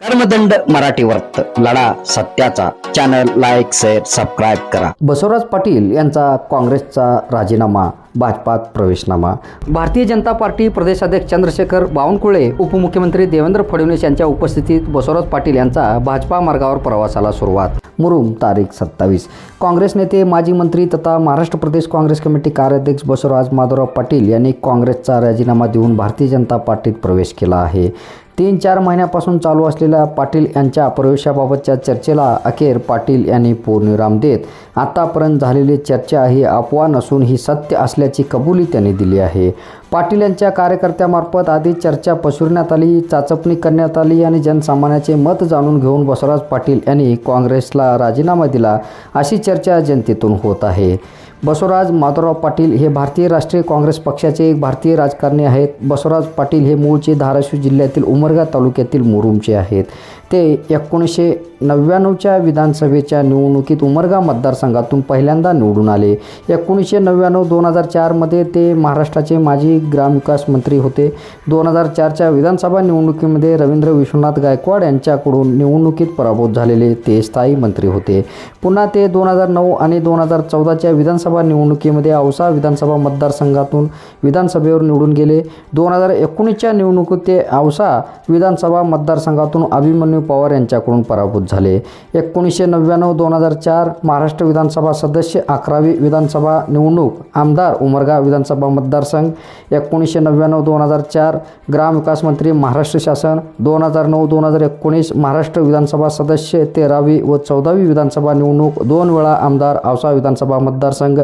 कर्मदंड मराठी वर्त लढा सत्याचा. चॅनल लाईक शेअर सबस्क्राईब करा. बसवराज पाटील यांचा काँग्रेसचा राजीनामा भाजपात प्रवेशनामा. भारतीय जनता पार्टी प्रदेशाध्यक्ष चंद्रशेखर बावनकुळे उपमुख्यमंत्री देवेंद्र फडणवीस यांच्या उपस्थितीत बसवराज पाटील यांचा भाजपा मार्गावर प्रवासाला सुरुवात. मुरुम तारीख सत्तावीस. काँग्रेस नेते माजी मंत्री तथा महाराष्ट्र प्रदेश काँग्रेस कमिटी कार्याध्यक्ष बसवराज माधवराव पाटील यांनी काँग्रेसचा राजीनामा देऊन भारतीय जनता पार्टीत प्रवेश केला आहे. तीन चार महिन्यापासून चालू असलेल्या पाटील यांच्या प्रवेशाबाबतच्या चर्चेला अखेर पाटील यांनी पूर्णविराम देत आतापर्यंत झालेली चर्चा ही अफवा नसून ही सत्य असल्याची कबुली त्यांनी दिली आहे. पाटील यांच्या कार्यकर्त्यामार्फत आधी चर्चा पसरण्यात आली चाचपणी करण्यात आली आणि जनसामान्याचे मत जाणून घेऊन बसवराज पाटील यांनी काँग्रेसला राजीनामा दिला अशी चर्चा जनतेतून होत आहे. बसवराज माधवराव पाटील हे भारतीय राष्ट्रीय काँग्रेस पक्षाचे एक भारतीय राजकारणी आहेत. बसवराज पाटील हे मूळचे धाराशिव जिल्ह्यातील उमरगा तालुक्यातील मुरुमचे आहेत. ते एकोणीसशे नव्याण्णवच्या विधानसभेच्या निवडणुकीत उमरगा मतदारसंघातून पहिल्यांदा निवडून आले. एकोणीसशे नव्याण्णव दोन हजार चारमध्ये ते महाराष्ट्राचे माजी ग्रामविकास मंत्री होते. दोन हजार चारच्या विधानसभा निवडणुकीमध्ये रवींद्र विश्वनाथ गायकवाड यांच्याकडून निवडणुकीत पराभूत झालेले ते स्थायी मंत्री होते. पुन्हा ते दोन हजार नऊ आणि दोन हजार चौदाच्या विधानसभा निवडणुकीमध्ये औसा विधानसभा मतदारसंघातून विधानसभेवर निवडून गेले. दोन हजार एकोणीसच्या निवडणुकीत ते औसा विधानसभा मतदारसंघातून अभिमन्यू पवार यांच्याकडून पराभूत झाले. एकोणीसशे नव्याण्णव दोन हजार चार महाराष्ट्र विधानसभा सदस्य अकरावी विधानसभा निवडणूक आमदार उमरगा विधानसभा मतदारसंघ एकोणीसशे नव्याण्णव दोन हजार चार ग्रामविकास मंत्री महाराष्ट्र शासन दोन हजार नऊ दोन हजार एकोणीस महाराष्ट्र विधानसभा सदस्य तेरावी व चौदावी विधानसभा निवडणूक दोन वेळा आमदार औसा विधानसभा मतदारसंघ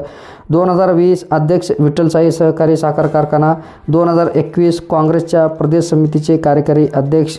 दोन हजार वीस अध्यक्ष विठ्ठलसाई सहकारी साखर कारखाना दोन हजार एकवीस काँग्रेसच्या प्रदेश समितीचे कार्यकारी अध्यक्ष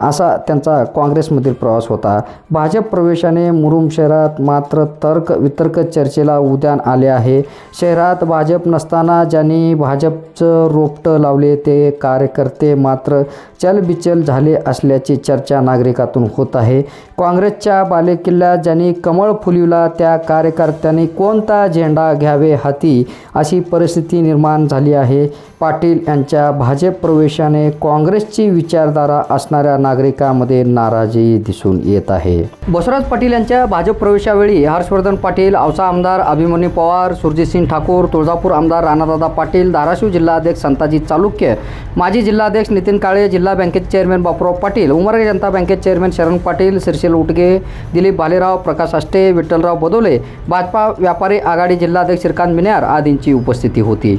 असा त्यांचा काँग्रेसमधील प्रवास होता. भाजप प्रवेशाने मुरुम शहरात मात्र तर्क वितर्क चर्चेला उद्यान आले आहे. शहरात भाजप नसताना ज्यांनी भाजपचं रोपटं लावले ते कार्यकर्ते मात्र चलबिचल झाले असल्याची चर्चा नागरिकातून होत आहे. काँग्रेसच्या बालेकिल्ल्यात ज्यांनी कमळ फुलविला त्या कार्यकर्त्यांनी कोणता झेंडा घ्यावे हाती अशी परिस्थिती निर्माण झाली आहे. पाटील यांच्या भाजप प्रवेशाने काँग्रेसची विचारधारा असणाऱ्या नागरिकांमध्ये नाराजी दिसून येत आहे. बसवराज पाटील यांच्या भाजप प्रवेशावेळी हर्षवर्धन पाटील औसा आमदार अभिमन्यू पवार सुरजितसिंग ठाकूर तुळजापूर आमदार राणादादा पाटील धाराशिव जिल्हाध्यक्ष संताजी चालुक्य माजी जिल्हाध्यक्ष नितीन काळे जिल्हा बँकेचे चेअरमॅन बापूराव पाटील उमरगे जनता बँकेचे चेअरमॅन शरण पाटील शिरशील उटगे दिलीप भालेराव प्रकाश आष्टे विठ्ठलराव बदोले भाजपा व्यापारी आघाडी जिल्हाध्यक्ष श्रीकांत मिन्यार आदींची उपस्थिती होती.